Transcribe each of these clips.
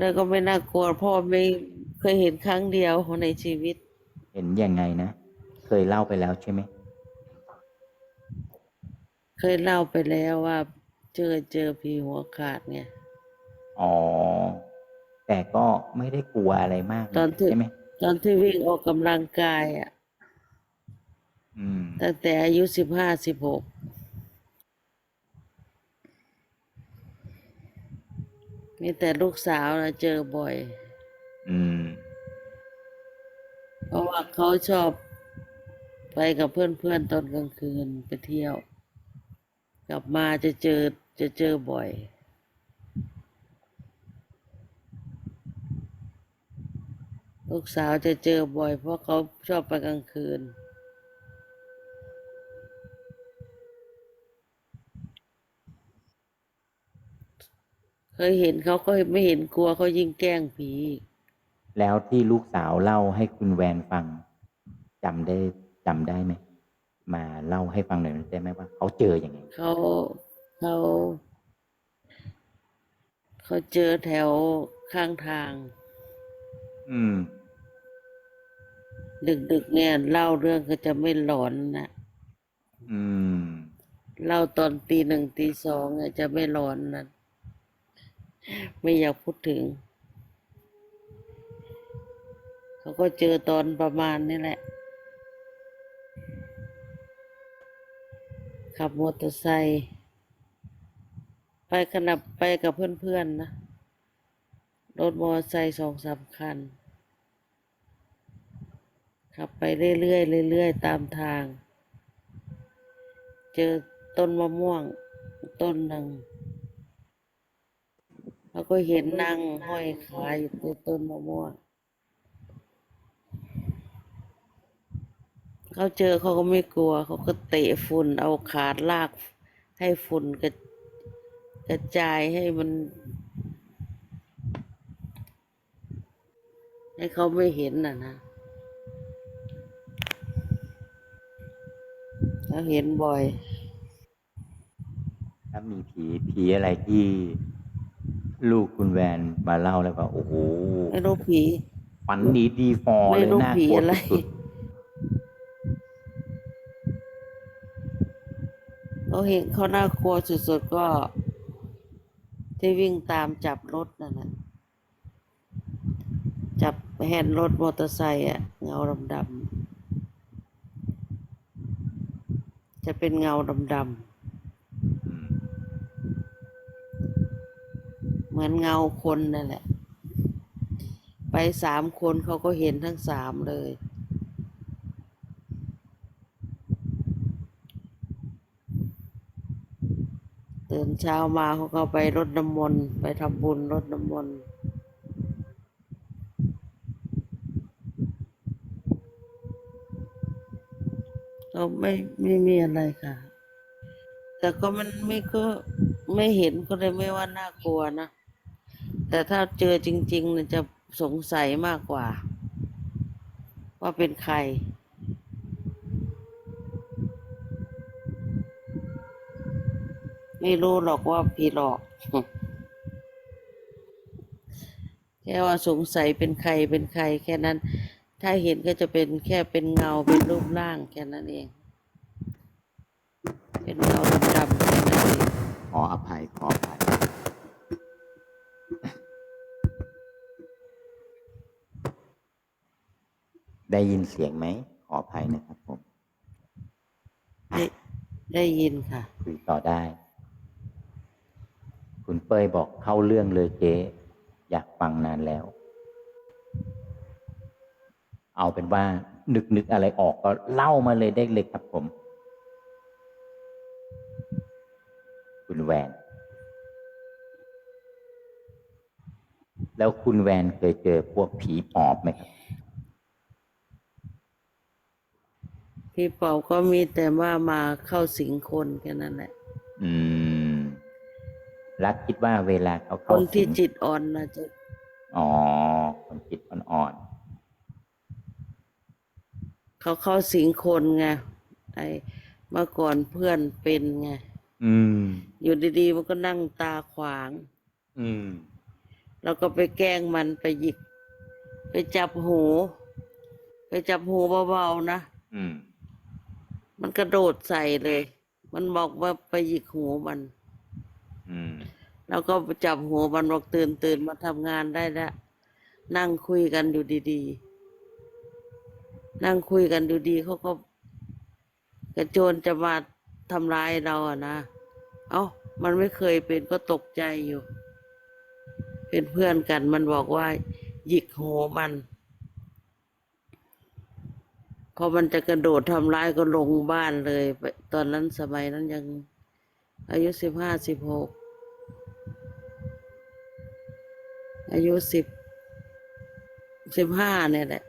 แล้วก็ไม่น่ากลัวเพราะไม่เคยเห็นครั้งเดียวในชีวิต เห็นยังไงนะ เคยเล่าไปแล้วใช่ไหม เคยเล่าไปแล้วว่า เจอเจอผีหัวขาดไงอ๋อ แต่ก็ไม่ได้กลัวอะไรมากตอนที่ใช่ไหมตอนที่วิ่งออกกำลังกายอะอืม ตั้งแต่อายุสิบห้าสิบหก มีแต่ลูกสาวนะเจอบ่อย อืม เพราะว่าเขาชอบไปกับเพื่อนๆตอนกลางคืนไปเที่ยว กลับมาจะเจอจะเจอบ่อย ลูกสาวจะเจอบ่อย เพราะเขาชอบไปกลางคืน ยเห็นเขาก็ไม่เห็นกลัวเขายิ่งแกล้งผีอีกแล้วที่ลูกสาวเล่าให้คุณแวนฟังจำได้จำได้ไหมมาเล่าให้ฟังหน่อยได้ไหมว่าเขาเจออย่างไงเขาเขาเขาเจอแถวข้างทาง อืม ดึกๆเนี่ยเล่าเรื่องก็จะไม่หลอนนะอืม เล่าตอนตีหนึ่งตีสองเนี่ยจะไม่หลอนนะ ไม่อยากพูดถึง เขาก็เจอตอนประมาณนี้แหละ ขับมอเตอร์ไซค์ไปขนาบไปกับเพื่อนๆนะ รถมอเตอร์ไซค์สองสามคัน ขับไปเรื่อยๆเรื่อยๆตามทาง เจอต้นมะม่วงต้นหนึ่ง แล้วก็เห็นนั่งห้อยขาอยู่ในต้นมะม่วงเขาเจอเขาก็ไม่กลัว เขาก็เตะฝุ่นเอาขาดลากให้ฝุ่นกระกระจายให้มัน ให้เขาไม่เห็นน่ะนะเขาเห็นบ่อยถ้ามีผีผีอะไรที่ ลูกคุณแวนมาเล่าแล้วก็โอ้โหไม่รู้ผี ฝันดีดีฟอไม่เลยรู้น่าผีกลัวอะไร สุดเขาเห็นเขาน่ากลัวสุดๆก็ ที่วิ่งตามจับรถนั่นแหละจับแฮนด์รถมอเตอร์ไซค์อะเงาดำๆจะเป็นเงาดำ ๆอืม ๆเห มือนเงาคนนั่นแหละ ไปสามคนเขาก็เห็นทั้งสามเลย ตื่นเช้ามาเขาก็ไปรดน้ำมนต์ไปทำบุญรดน้ำมนต์ก็ไม่ไม่มีอะไรค่ะ แต่ก็มันไม่ก็ไม่เห็นก็เลยไม่ว่าน่ากลัวนะ แต่ถ้าเจอจริง ๆเนี่ยจะสงสัยมากกว่า ว่าเป็นใคร ไม่รู้หรอกว่าผีหลอก แค่ว่าสงสัยเป็นใครเป็นใคร แค่นั้น ถ้าเห็นก็จะเป็นแค่เป็นเงาเป็นรูปร่างแค่นั้นเอง เป็นเงาดำๆแค่นั้นเองขออภัยขออภัย ได้ยินเสียงไหม ขออภัยนะครับผม ได้ได้ยินค่ะ คุยต่อได้ คุณเป้ยบอกเข้าเรื่องเลยเจ๊อยากฟังนานแล้ว เอาเป็นว่า นึกนึกอะไรออกก็เล่ามาเลยได้เลยครับผม คุณแวน แล้วคุณแวนเคยเจอพวกผีปอบไหมครับ พี่เป่าก็มีแต่ว่ามาเข้าสิงคนแค่นั้นแหละ อืม รักคิดว่าเวลาเขาคเข้านที่สิงจิตอ่อนนะจะอ๋อ คนจิตอ่อนเขาเข้าสิงคนไงไอ้เมื่อก่อนเพื่อนเป็นไงๆอืม อยู่ดีๆมันก็นั่งตาขวาง อืม เราก็ไปแกล้งมันไปหยิก ไปจับหู ไปจับหูเบาๆนะ อืม มันกระโดดใส่เลย มันบอกว่าไปหยิกหูมัน อืม แล้วก็ไปจับหูมันบอกตื่นตื่นมาทำงานได้แล้วนั่งคุยกันอยู่ดีๆ นั่งคุยกันอยู่ดีเขาก็ กระโจนจะมาทำร้ายเราอะนะ เอ้า มันไม่เคยเป็นก็ตกใจอยู่ เป็นเพื่อนกันมันบอกว่า หยิกหูมัน พอมันจะกระโดดทำร้ายก็ลงบ้านเลยไปตอนนั้นสมัยนั้นยัง อายุสิบห้าสิบหกอายุสิบสิบห้าเนี่ยแหละ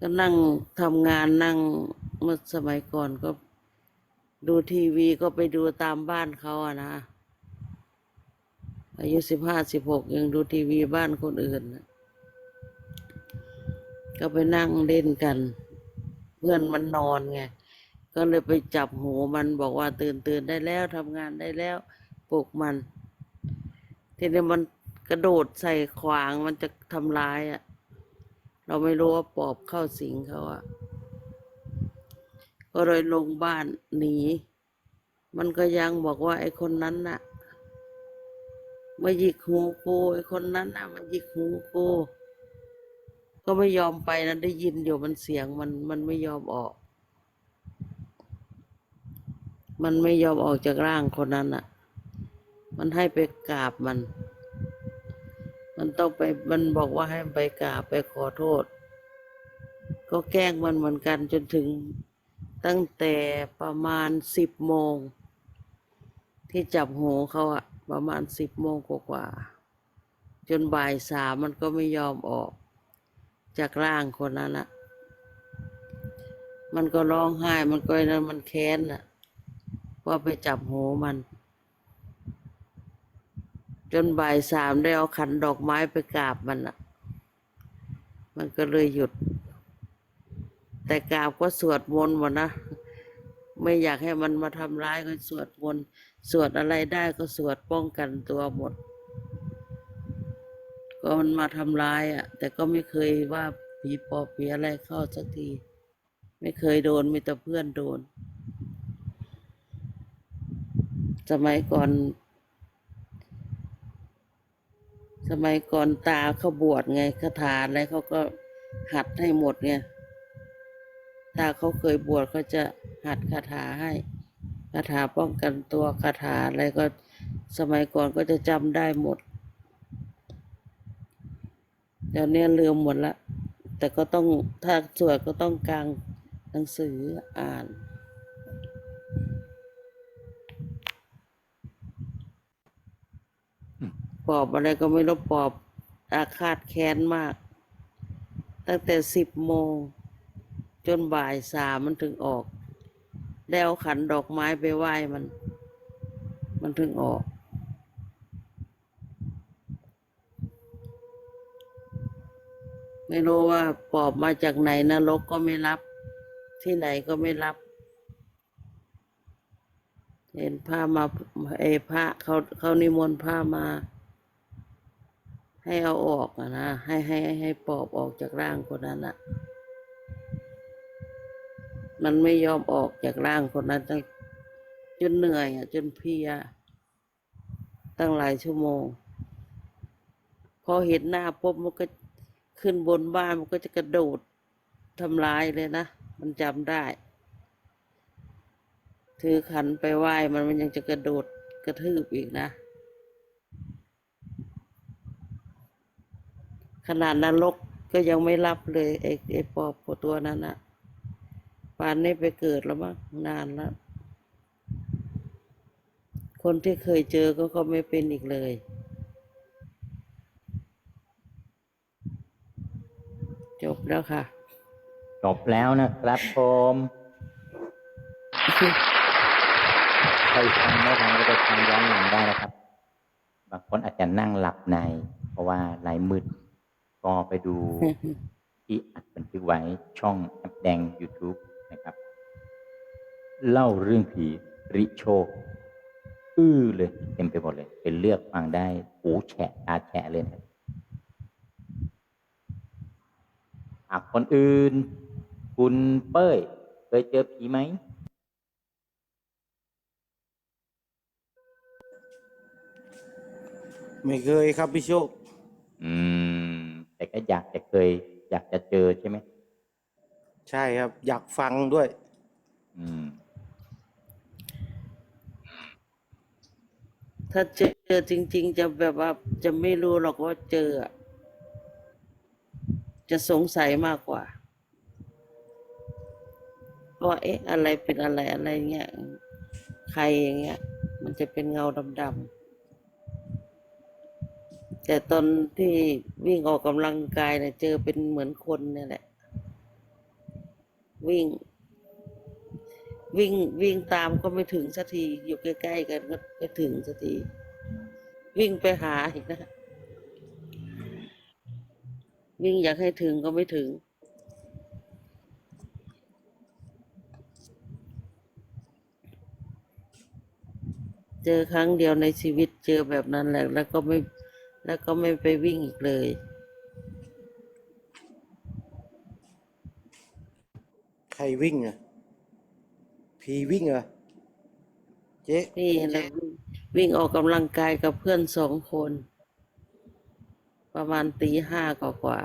ก็นั่งทำงานนั่งเมื่อสมัยก่อนก็ดูทีวีก็ไปดูตามบ้านเขาอะนะ อายุสิบห้าสิบหกยังดูทีวีบ้านคนอื่นนะ ก็ไปนั่งเล่นกัน เพื่อนมันนอนไง ก็เลยไปจับหูมันบอกว่าตื่นตื่นได้แล้วทำงานได้แล้วปลุกมัน ทีนี้มันกระโดดใส่ขวางมันจะทำร้ายอะ่ะ เราไม่รู้ว่าปอบเข้าสิงเขาอะ่ะ ก็เลยลงบ้านหนี มันก็ยังบอกว่าไอ้คนนั้นน่ะมาหยิกหูกูไอ้คนนั้นน่ะมาหยิกหูกู ก็ไม่ยอมไปนะได้ยินอยู่มันเสียงมันมันไม่ยอมออก มันไม่ยอมออกจากร่างคนนั้นอะ มันให้ไปกราบมัน มันต้องไปมันบอกว่าให้ไปกราบไปขอโทษ ก็แกล้งมันเหมือนกันจนถึงตั้งแต่ประมาณสิบโมง ที่จับหูเขาอะประมาณสิบโมงกว่า จนบ่ายสามมันก็ไม่ยอมออก จากร่างคนนั้นอะมันก็ร้องไห้ มันก็นั้นมันแค้นอะว่าไปจับหูมัน จนบ่ายสามได้เอาขันดอกไม้ไปกราบมันอะมันก็เลยหยุด แต่กราบก็สวดมนต์หมดนะ ไม่อยากให้มันมาทำร้ายก็สวดมนต์ สวดอะไรได้ก็สวดป้องกันตัวหมด ก็มันมาทำร้ายอะ แต่ก็ไม่เคยว่าผีปอบผีอะไรเข้าสักที ไม่เคยโดนมีแต่เพื่อนโดน สมัยก่อน สมัยก่อนตาเขาบวชไงคาถาอะไรเขาก็หัดให้หมดไงตาเขาเคยบวชเขาจะหัดคาถาให้คาถาป้องกันตัวคาถาอะไรก็สมัยก่อนก็จะจำได้หมด เดี๋ยวนี้ลืมหมดละ แต่ก็ต้องถ้าสวดก็ต้องกลางหนังสืออ่านปอบอะไรก็ไม่รู้ปอบอาฆาตแค้นมาก ตั้งแต่สิบโมง จนบ่ายสามมันถึงออก ได้เอาขันดอกไม้ไปไหว้มัน มันถึงออก ไม่รู้ว่าปอบมาจากไหนนรกก็ไม่รับ ที่ไหนก็ไม่รับ เห็นผ้ามาเอพระเขาเขานิมนต์ผ้ามา ให้เอาออกอะนะให้ให้ให้ปอบออกจากร่างคนนั้นอะมันไม่ยอมออกจากร่างคนนั้นตั้งจนเหนื่อยอะจนเพีย ตั้งหลายชั่วโมง พอเห็นหน้าปุ๊บมันก็ ขึ้นบนบ้านมันก็จะกระโดดทำร้ายเลยนะ มันจำได้ ถือขันไปไหว้มันมันยังจะกระโดดกระทืบอีกนะ ขนาดนรกก็ยังไม่รับเลยไอ้ไอ้ปอบตัวนั้นอะป่านนี้ไปเกิดแล้วมั้งนานแล้ว คนที่เคยเจอก็ก็ไม่เป็นอีกเลย จบแล้วค่ะ จบแล้วนะครับผมใครฟังไม่ทันก็ไปฟังย้อนหลังได้นะครับ บางคนอาจจะนั่งหลับใน เพราะว่าไลน์มืด ก็ไปดูที่อัดบันทึกไว้ช่องแอปแดง YouTube นะครับ เล่าเรื่องผีริโชค อื้อเลย เต็มไปหมดเลย เป็นเลือกฟังได้หูแฉะตาแฉะเลยนะ ครับอะคนอื่น คุณเป้ยเคยเจอผีไหม ไม่เคยครับพี่โชค อืม แต่ก็อยากจะเคย อยากจะเจอใช่ไหม ใช่ครับ อยากฟังด้วย อืม ถ้าเจอจริง ๆ จะแบบว่าจะไม่รู้หรอกว่าเจออะ จะสงสัยมากกว่าว่าเอ๊ะ อะไรเป็นอะไรอะไรเงี้ยใครอย่างเงี้ย มันจะเป็นเงาดำๆแต่ตอนที่วิ่งออกกำลังกายเนี่ยเจอเป็นเหมือนคนเนี่ยแหละ วิ่ง วิ่งวิ่งตามก็ไม่ถึงสักที อยู่ใกล้ๆกันก็ไม่ถึงสักที วิ่งไปหาอีกนะ วิ่งอยากให้ถึงก็ไม่ถึง เจอครั้งเดียวในชีวิตเจอแบบนั้นแหละแล้วก็ไม่แล้วก็ไม่ไปวิ่งอีกเลยใครวิ่งอะ พีวิ่งเหรอเจ๊ นี่แหละวิ่งออกกำลังกายกับเพื่อนสองคน ประมาณตีห้ากว่ากว่า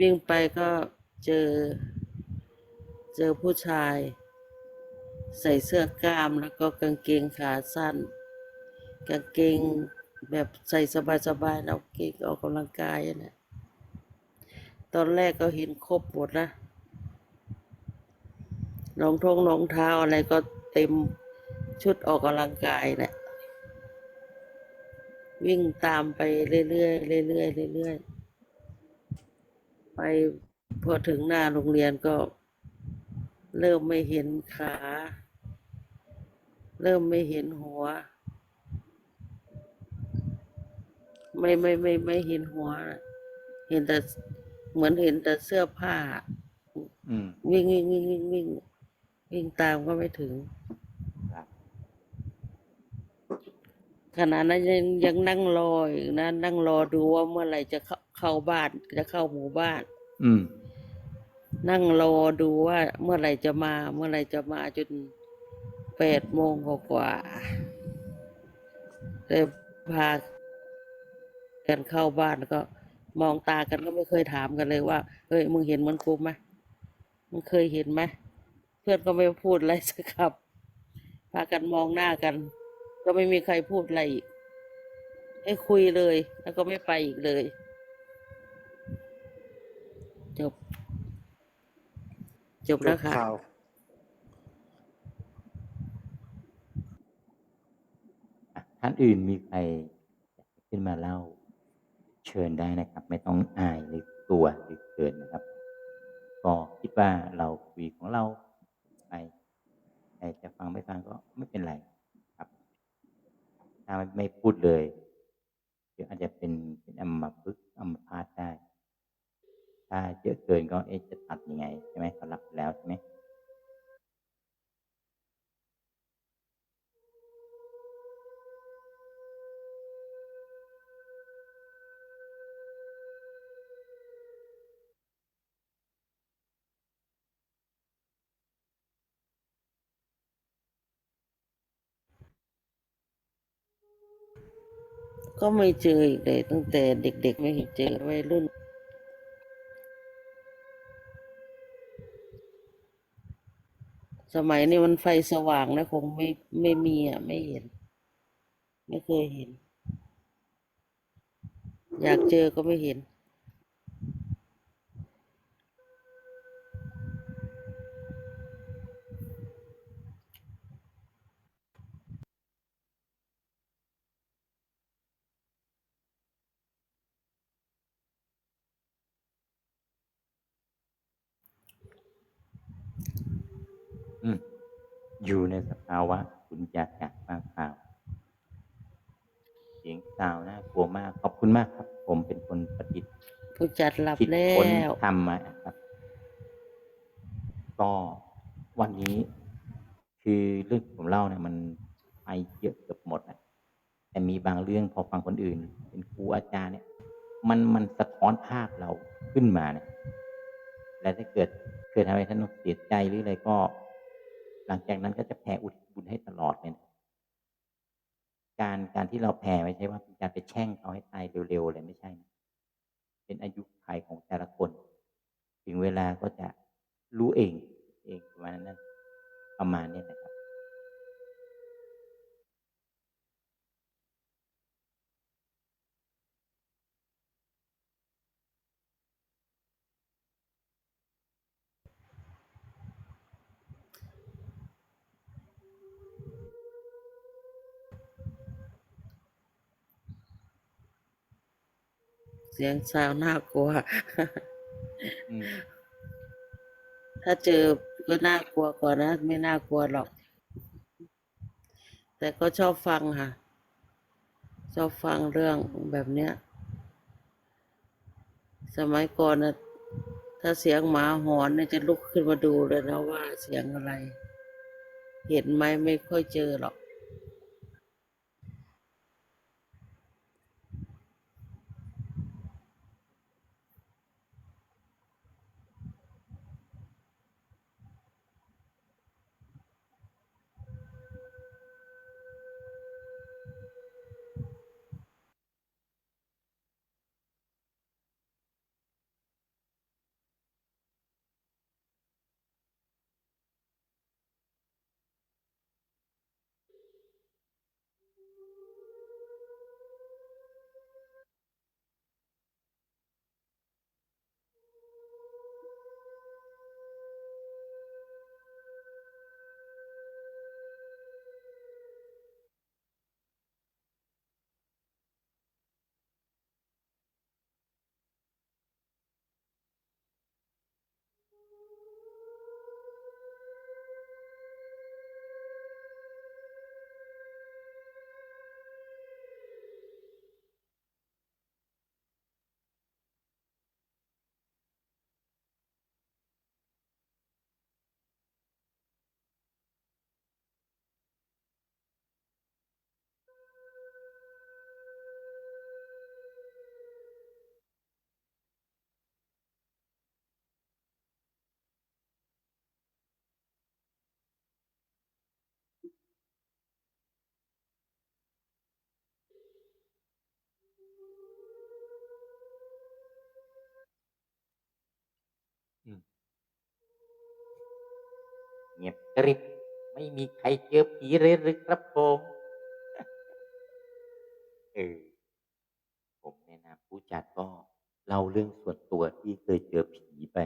วิ่งไปก็เจอ เจอผู้ชาย ใส่เสื้อกล้ามแล้วก็กางเกงขาสั้น กางเกงแบบใส่สบายๆแล้วเกงออกกำลังกายอะนะตอนแรกก็เห็นครบหมดนะรองทงรองเท้าอะไรก็เต็มชุดออกกำลังกายแหละ วิ่งตามไปเรื่อยๆเรื่อยๆเรื่อยๆไปพอถึงหน้าโรงเรียนก็ เริ่มไม่เห็นขา เริ่มไม่เห็นหัว ไม่ไม่ไม่ไม่เห็นหัวน่ะเห็นแต่เหมือนเห็นแต่เสื้อผ้าอืมวิ่งวิ่งวิ่งวิ่งวิ่งวิ่งตามก็ไม่ถึง ครับ ขณะนั้นยังยังนั่งรออยู่นะนั่งรอดูว่าเมื่อไหร่จะเข้าเข้าบ้านจะเข้าหมู่บ้าน อืม นั่งรอดูว่าเมื่อไหร่จะมา เมื่อไหร่จะมาจนแปดโมงกว่าๆเลยพากันเข้าบ้านก็ มองตากันก็ไม่เคยถามกันเลยว่าเฮ้ยมึงเห็นเหมันกูไหมมึงเคยเห็นไหมเพื่อนก็ไม่พูดอะไรสักคำพากันมองหน้ากัน ก็ไม่มีใครพูดอะไรอีกให้คุยเลย แล้วก็ไม่ไปอีกเลย จบ จบแล้วค่ะข่าวอะท่านอื่นมีใครอยากจะขึ้นมาเล่า เชิญได้นะครับ ไม่ต้องอายหรือกลัวหรือเกินนะครับ ก็คิดว่าเราคุยของเราไปใครจะฟังไม่ฟังก็ไม่เป็นไรครับ ถ้าไม่พูดเลยก็อาจจะเป็นเป็นอัมพฤกษ์อัมพาตได้ ถ้าเยอะเกินก็เอ๊ะจะตัดยังไงใช่ไหมสำหรับแล้วใช่ไหม ก็ไม่เจออีกเลย ตั้งแต่เด็กๆไม่เห็นเจอวัยรุ่น สมัยนี้มันไฟสว่างนะคงไม่ไม่มีอะ ไม่เห็น ไม่เคยเห็น อยากเจอก็ไม่เห็น อืม อยู่ในสภาวะคุณอยากอยากฟังข่าวเสียงซาวน่ากลัวมาก ขอบคุณมากครับ ผมเป็นคนประดิษฐ์ผู้จัดหลับคิดแล้ค้นวทำมาครับ ก็วันนี้คือเรื่องที่ผมเล่าเนี่ยมันไปเยอะเกือบหมดนะแต่มีบางเรื่องพอฟังคนอื่น เป็นครูอาจารย์เนี่ย มันมันสะท้อนภาพเราขึ้นมาเนี่ยและถ้าเกิดเกิดทำให้ท่านเสียใจหรืออะไรก็ หลังจากนั้นก็จะแผ่อุทิศบุญให้ตลอดเลยนะการการที่เราแผ่ไม่ใช่ว่าเป็นการไปแช่งเขาให้ตายเร็วๆเลยไม่ใช่ เป็นอายุขัยของแต่ละคน ถึงเวลาก็จะรู้เองประมาณนั้นประมาณนี้นะครับ เสียงซาวน่ากลัวอืมถ้าเจอก็น่ากลัวกว่านะ ไม่น่ากลัวหรอก แต่ก็ชอบฟังค่ะ ชอบฟังเรื่องแบบเนี้ย สมัยก่อนนะถ้าเสียงหมาหอนเนี่ยจะลุกขึ้นมาดูเลยนะว่าเสียงอะไร เห็นไหมไม่ค่อยเจอหรอก งียบกริบไม่มีใครเจอผีเลยหรือครับผมเออผมในนามผู้จัดก็เล่าเรื่องส่วนตัวที่เคยเจอผีไป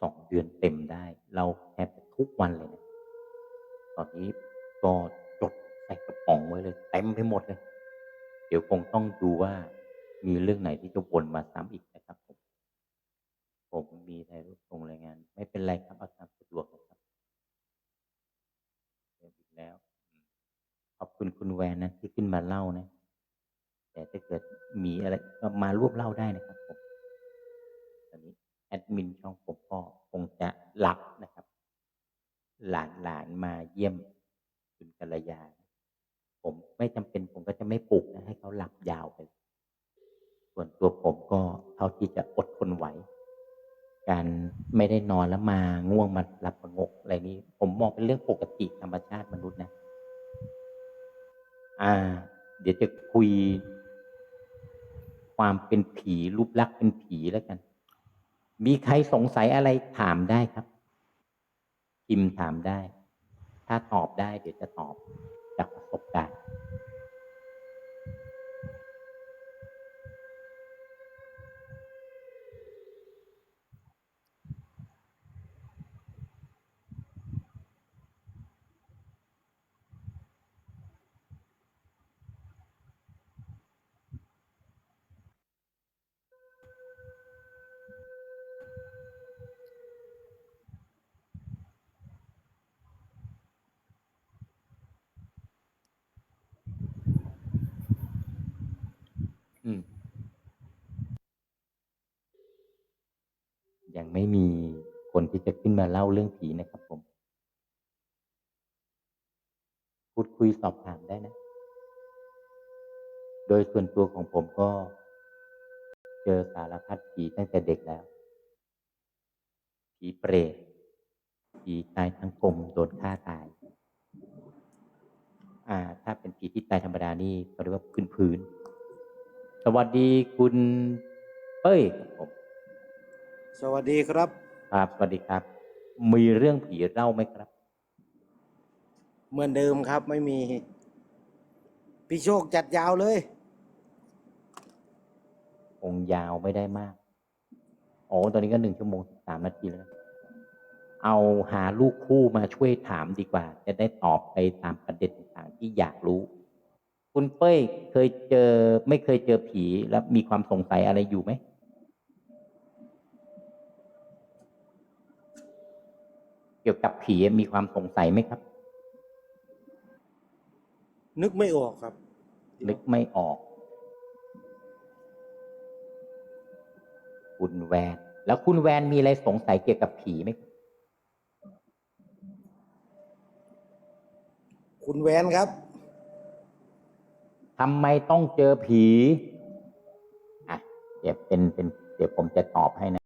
สองเดือนเต็มได้ เราแทบทุกวันเลยนะตอนนี้ก็จดใส่กระป๋องไว้เลยเต็มไปหมดเลย เดี๋ยวคงต้องดูว่ามีเรื่องไหนที่จะวนมาซ้ำอีกนะครับผม ผมมีถ่ายรูปส่งรายงาน ไม่เป็นไรครับเอาตามสะดวกครับ แล้ว ขอบคุณคุณแวนนะที่ขึ้นมาเล่านะ แต่ถ้าเกิดมีอะไรก็มาร่วมเล่าได้นะครับผมตอนนี้แอดมินช่องผมก็คงจะหลับนะครับ หลานหลานมาเยี่ยมคุณกัลยา ผมไม่จำเป็นผมก็จะไม่ปลุกนะให้เขาหลับยาวไป ส่วนตัวผมก็เท่าที่จะอดทนไหว การไม่ได้นอนแล้วมาง่วงมาหลับประงกอะไรนี้ ผมมองเป็นเรื่องปกติธรรมชาติมนุษย์นะ อ่า เดี๋ยวจะคุย ความเป็นผีรูปลักษณ์เป็นผีแล้วกัน มีใครสงสัยอะไรถามได้ครับพิมพ์ถามได้ ถ้าตอบได้เดี๋ยวจะตอบจากประสบการณ์ ไม่มีคนที่จะขึ้นมาเล่าเรื่องผีนะครับผม พูดคุยสอบถามได้นะ โดยส่วนตัวของผมก็ เจอสารพัดผีตั้งแต่เด็กแล้ว ผีเปรต ผีตายทั้งกลมโดนฆ่าตาย อ่า ถ้าเป็นผีที่ตายธรรมดานี่เขาเรียกว่าพื้นพื้น สวัสดีคุณ เป้ยครับผม สวัสดีครับ ครับสวัสดีครับ มีเรื่องผีเล่าไหมครับ เหมือนเดิมครับไม่มี พี่โชคจัดยาวเลย องค์ยาวไม่ได้มาก โอ้ตอนนี้ก็หนึ่งชั่วโมงสิบสามนาทีแล้ว เอาหาลูกคู่มาช่วยถามดีกว่า จะได้ตอบไปตามประเด็นต่างๆที่อยากรู้ คุณเป้ยเคยเจอไม่เคยเจอผีแล้วมีความสงสัยอะไรอยู่ไหม เกี่ยวกับผีมีความสงสัยไหมครับ นึกไม่ออกครับ นึกไม่ออก คุณแวน แล้วคุณแวนมีอะไรสงสัยเกี่ยวกับผีไหมคุณแวนครับทำไมต้องเจอผี อะ เดี๋ยวเป็นเป็น เดี๋ยวผมจะตอบให้นะ